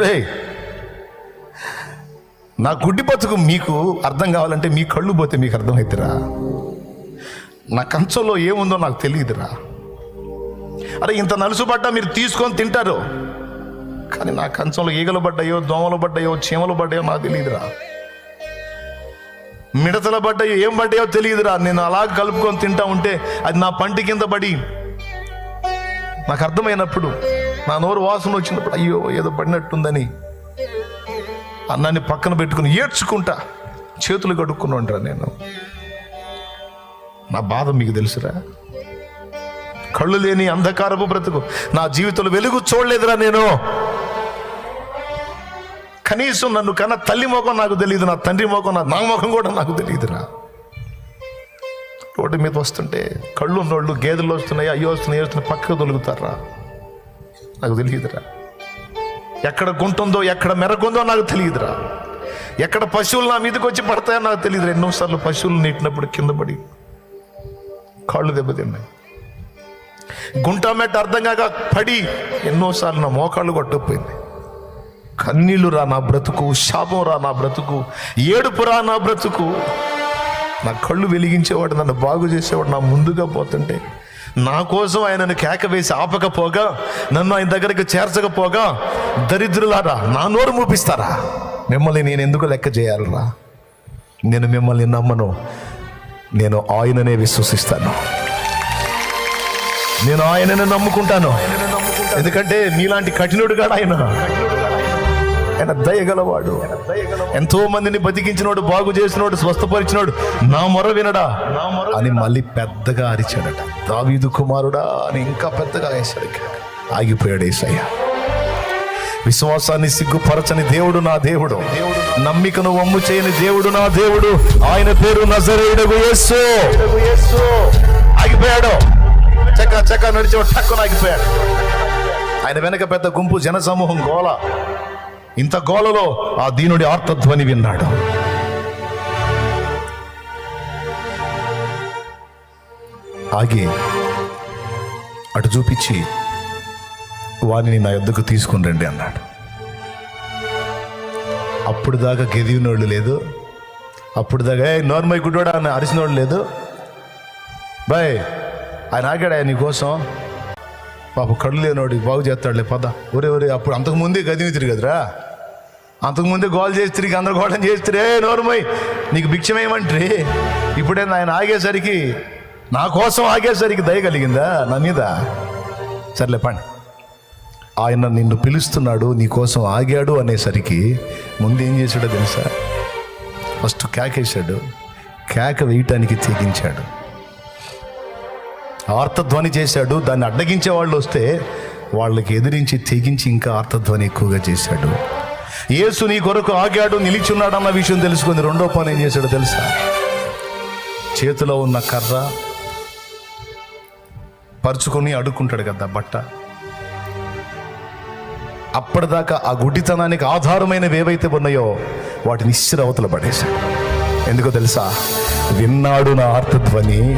రేయ్, నా గుడ్డి బతుకు మీకు అర్థం కావాలంటే మీ కళ్ళు పోతే మీకు అర్థమవుతురా నా కంచంలో ఏముందో నాకు తెలియదురా. అరే ఇంత నలుసుబడ్డా మీరు తీసుకొని తింటారు. కానీ నా కంచంలో ఈగలు పడ్డాయో దోమలు పడ్డాయో చీమలు పడ్డాయో నాకు తెలియదురా. మిడతలు పడ్డాయో ఏం పడ్డాయో తెలియదురా. నేను అలా కలుపుకొని తింటా ఉంటే అది నా పంటి కింద పడి నాకు అర్థమైనప్పుడు నా నోరు వాసన వచ్చినప్పుడు అయ్యో ఏదో పడినట్టుందని అన్నాన్ని పక్కన పెట్టుకుని ఏడ్చుకుంటా చేతులు కడుక్కుని నేను. నా బాధ మీకు తెలుసురా? కళ్ళు లేని అంధకారపు బ్రతుకు నా జీవితంలో వెలుగు చూడలేదురా నేను. కనీసం నన్ను కన్నా తల్లి ముఖం నాకు తెలియదు నా తండ్రి ముఖం నా నా ముఖం కూడా నాకు తెలియదురా. రోడ్డు మీద వస్తుంటే కళ్ళు ఉన్నోళ్ళు గేదెలు వస్తున్నాయి అయ్యో వస్తున్నాయి వస్తున్నాయి పక్కకు దొలుకుతారా నాకు తెలియదురా. ఎక్కడ గుంటుందో ఎక్కడ మెరకుందో నాకు తెలియదురా. ఎక్కడ పశువులు నా మీదకి వచ్చి పడతాయో నాకు తెలియదు ఎన్నోసార్లు పశువులు నీటినప్పుడు కింద పడి కాళ్ళు దెబ్బతిన్నాయి. గుంట మెట్ట అర్థం కాక పడి ఎన్నోసార్లు నా మోకాళ్ళు కొట్టుకుపోయింది. కన్నీళ్ళు రా నా బ్రతుకు శాపం రా నా బ్రతుకు ఏడుపు రా నా బ్రతుకు. నా కళ్ళు వెలిగించేవాడు నన్ను బాగు చేసేవాడు నా ముందుగా పోతుంటే నా కోసం ఆయనను కేక వేసి ఆపకపోగా నన్ను ఆయన దగ్గరికి చేర్చకపోగా దరిద్రులారా నా నోరు మూపిస్తారా? మిమ్మల్ని నేను ఎందుకు లెక్క చేయాలరా? నేను మిమ్మల్ని నమ్మను. నేను ఆయననే విశ్వసిస్తాను. నేను ఆయనను నమ్ముకుంటాను. ఎందుకంటే మీలాంటి కఠినుడు కాడు ఆయన. ఆయన దయగలవాడు ఎంతో మందిని బతికించినోడు బాగు చేసినోడు స్వస్థపరిచినోడు నా మొర వినడా? అని మళ్ళీ పెద్దగా అరిచాడట. దావీదు కుమారుడా అని ఇంకా పెద్దగా వేశాడు ఆగిపోయాడు ఏసయ్య. విశ్వాసాన్ని సిగ్గుపరచని దేవుడు నా దేవుడు. నమ్మికను వమ్ము చేయని దేవుడు నా దేవుడు. ఆయన పేరు నజరేయుడగు యేసు. ఆగిపోయాడు. చక్క చక్క నడిచి టక్కున ఆగిపోయాడు. ఆయన వెనక పెద్ద గుంపు జనసమూహం గోల ఇంత గోలలో ఆ దీనుడి ఆర్తధ్వని విన్నాడు. ఆగి అటు చూపించి వారిని నా యొద్దకు తీసుకుని రండి అన్నాడు. అప్పుడు దాకా గెదివినోళ్ళు లేదు. అప్పుడు దాకా ఏ నోర్మై గుడ్డోడా? అని అరిసినోళ్ళు లేదు. బాయ్ ఆయన ఆగాడు ఆయన నీకోసం పాప కళ్ళు లేనోడి బాగు చేస్తాడులే పద. ఒరే ఒరే అప్పుడు అంతకుముందే గదివి తిరిగదురా. అంతకుముందే గోల్ చేసి తిరిగి అందరు గోళం చేసి నోరుమై నీకు భిక్షమేమంటే ఇప్పుడే ఆయన ఆగేసరికి నా కోసం ఆగేసరికి దయ కలిగిందా? నా మీద? సర్లే పండి. ఆయన నిన్ను పిలుస్తున్నాడు నీ కోసం ఆగాడు అనేసరికి ముందు ఏం చేశాడో తెలుసా? ఫస్ట్ కేకేశాడు కేక వేయటానికి తెగించాడు ఆర్తధ్వని చేశాడు దాన్ని అడ్డగించే వాళ్ళు వస్తే వాళ్ళకి ఎదిరించి తెగించి ఇంకా ఆర్తధ్వని ఎక్కువగా చేశాడు. యేసు నీ కొరకు ఆగాడు నిలిచున్నాడు అన్న విషయం తెలుసుకుంది రెండో పని ఏం చేశాడు తెలుసా? చేతిలో ఉన్న కర్ర పరుచుకొని అడుక్కుంటాడు కదా బట్ట. అప్పటిదాకా ఆ గుడ్డితనానికి ఆధారమైనవి ఏవైతే ఉన్నాయో వాటిని ఇచ్చిర అవతల పడేశాడు. ఎందుకో తెలుసా? విన్నాడు నా ఆర్తధ్వని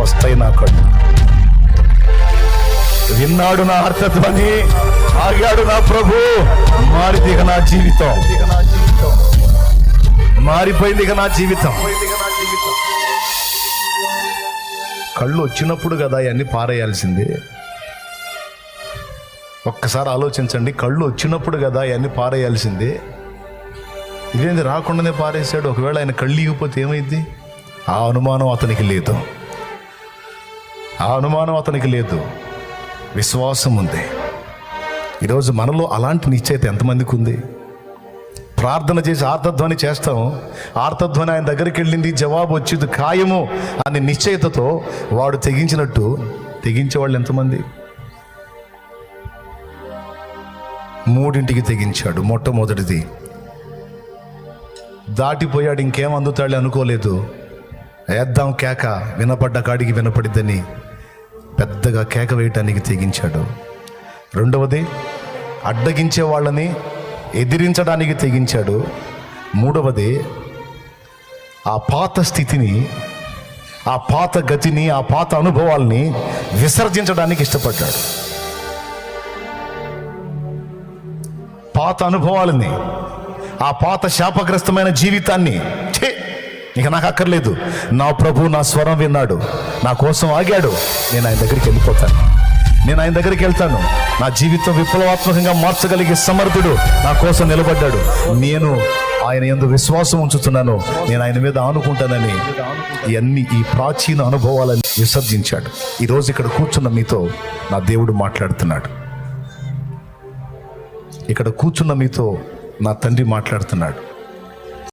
వస్తాయి నా కళ్ళు. విన్నాడు నా ఆర్తధ్వని ఆగాడు నా ప్రభు. మారిదిగ నా జీవితం. మారిపోయింది నా జీవితం. కళ్ళు వచ్చినప్పుడు కదా అవన్నీ పారేయాల్సింది. ఒక్కసారి ఆలోచించండి కళ్ళు వచ్చినప్పుడు కదా అవన్నీ పారేయాల్సింది. ఇదేంది రాకుండానే పారేశాడు? ఒకవేళ ఆయన కళ్ళు ఇగిపోతే ఏమైంది? ఆ అనుమానం అతనికి లేదు. ఆ అనుమానం అతనికి లేదు. విశ్వాసం ఉంది ఈరోజు మనలో అలాంటి నిశ్చయిత ఎంతమందికి ఉంది ప్రార్థన చేసి ఆర్తధ్వని చేస్తాం. ఆర్తధ్వని ఆయన దగ్గరికి వెళ్ళింది జవాబు వచ్చింది ఖాయము అనే నిశ్చయితతో వాడు తెగించినట్టు తెగించే వాళ్ళు ఎంతమంది? మూడింటికి తెగించాడు మొట్టమొదటిది. దాటిపోయాడు ఇంకేం అందుతాడు అనుకోలేదు. వేద్దాం కేక వినపడ్డ కాడికి వినపడిద్దని పెద్దగా కేక వేయటానికి తెగించాడు. రెండవది అడ్డగించే వాళ్ళని ఎదిరించడానికి తెగించాడు. మూడవది ఆ పాత స్థితిని ఆ పాత గతిని ఆ పాత అనుభవాల్ని విసర్జించడానికి ఇష్టపడ్డాడు. పాత అనుభవాలని ఆ పాత శాపగ్రస్తమైన జీవితాన్ని ఛే! ఇక నాకు అక్కర్లేదు. నా ప్రభు నా స్వరం విన్నాడు. నా కోసం ఆగాడు. నేను ఆయన దగ్గరికి వెళ్ళిపోతాను. నేను ఆయన దగ్గరికి వెళ్తాను. నా జీవితం విప్లవాత్మకంగా మార్చగలిగే సమర్థుడు నా కోసం నిలబడ్డాడు. నేను ఆయన ఎందు విశ్వాసం ఉంచుతున్నాను. నేను ఆయన మీద ఆనుకుంటానని ఇవన్నీ ఈ ప్రాచీన అనుభవాలని విసర్జించాడు. ఈరోజు ఇక్కడ కూర్చున్న మీతో నా దేవుడు మాట్లాడుతున్నాడు. ఇక్కడ కూర్చున్న మీతో నా తండ్రి మాట్లాడుతున్నాడు.